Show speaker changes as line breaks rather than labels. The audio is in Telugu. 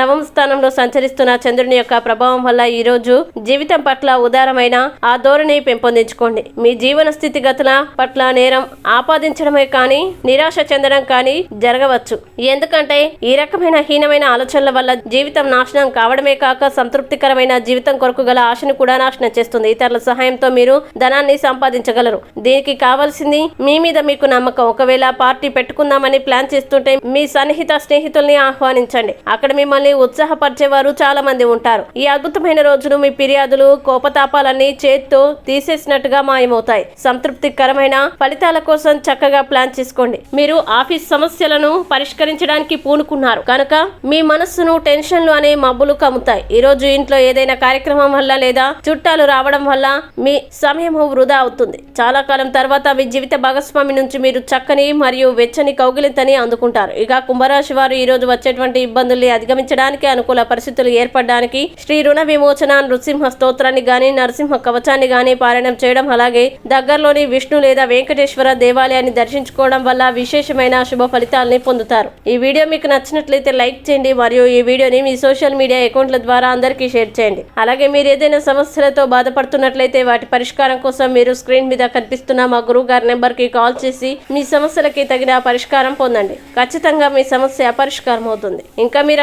నవమ స్థానంలో సంచరిస్తున్న చంద్రుని యొక్క ప్రభావం వల్ల ఈ రోజు జీవితం పట్ల ఉదారమైన ఆ ధోరణి పెంపొందించుకోండి. మీ జీవన స్థితిగతుల పట్ల నేరం ఆపాదించడమే కానీ నిరాశ చెందడం కానీ జరగవచ్చు. ఎందుకంటే ఈ రకమైన హీనమైన ఆలోచనల వల్ల జీవితం నాశనం కావడమే కాక సంతృప్తికరమైన జీవితం కొరకు గల ఆశను కూడా నాశనం చేస్తుంది. ఇతరుల సహాయంతో మీరు ధనాన్ని సంపాదించగలరు. దీనికి కావాల్సింది మీ మీద మీకు నమ్మకం. ఒకవేళ పార్టీ పెట్టుకుందామని ప్లాన్ చేస్తుంటే మీ సన్నిహిత స్నేహితుల్ని ఆహ్వానించండి. అక్కడ మిమ్మల్ని ఉత్సాహపరిచేవారు చాలా మంది ఉంటారు. ఈ అద్భుతమైన రోజును మీ ఫిర్యాదులు కోపతాపాలన్నీ చేత్తో తీసేసినట్టుగా మాయమవుతాయి. సంతృప్తికరమైన ఫలితాల కోసం చక్కగా ప్లాన్ చేసుకోండి. మీరు ఆఫీస్ సమస్యలను పరిష్కరించడానికి పూనుకున్నారు. కనుక మీ మనస్సును టెన్షన్లు అనే మబ్బులు కమ్ముతాయి. ఈ రోజు ఇంట్లో ఏదైనా కార్యక్రమం వల్ల లేదా చుట్టాలు రావడం వల్ల మీ సమయం వృధా అవుతుంది. చాలా కాలం తర్వాత మీ జీవిత భాగస్వామి నుంచి మీరు చక్కని మరియు వెచ్చని కౌగిలింతని అందుకుంటారు. ఇక కుంభరాశి వారు ఈ రోజు వచ్చేటువంటి ఇబ్బందుల్ని నిర్గమించడానికి అనుకూల పరిస్థితులు ఏర్పడడానికి శ్రీ రుణ విమోచన నృసింహ స్తోత్రాన్ని గాని నరసింహ కవచాన్ని గాని పారాయణం చేయడం అలాగే దగ్గరలోని విష్ణు లేదా వెంకటేశ్వర దేవాలయాన్ని దర్శించుకోవడం వల్ల విశేషమైన శుభ ఫలితాలని పొందుతారు. ఈ వీడియో మీకు నచ్చినట్లయితే లైక్ చేయండి మరియు ఈ వీడియోని మీ సోషల్ మీడియా అకౌంట్ల ద్వారా అందరికీ షేర్ చేయండి. అలాగే మీరు ఏదైనా సమస్యలతో బాధపడుతున్నట్లయితే వాటి పరిష్కారం కోసం మీరు స్క్రీన్ మీద కనిపిస్తున్న మా గురువు గారి నెంబర్కి కాల్ చేసి మీ సమస్యలకి తగిన పరిష్కారం పొందండి. ఖచ్చితంగా మీ సమస్య పరిష్కారం అవుతుంది ఇంకా మీరు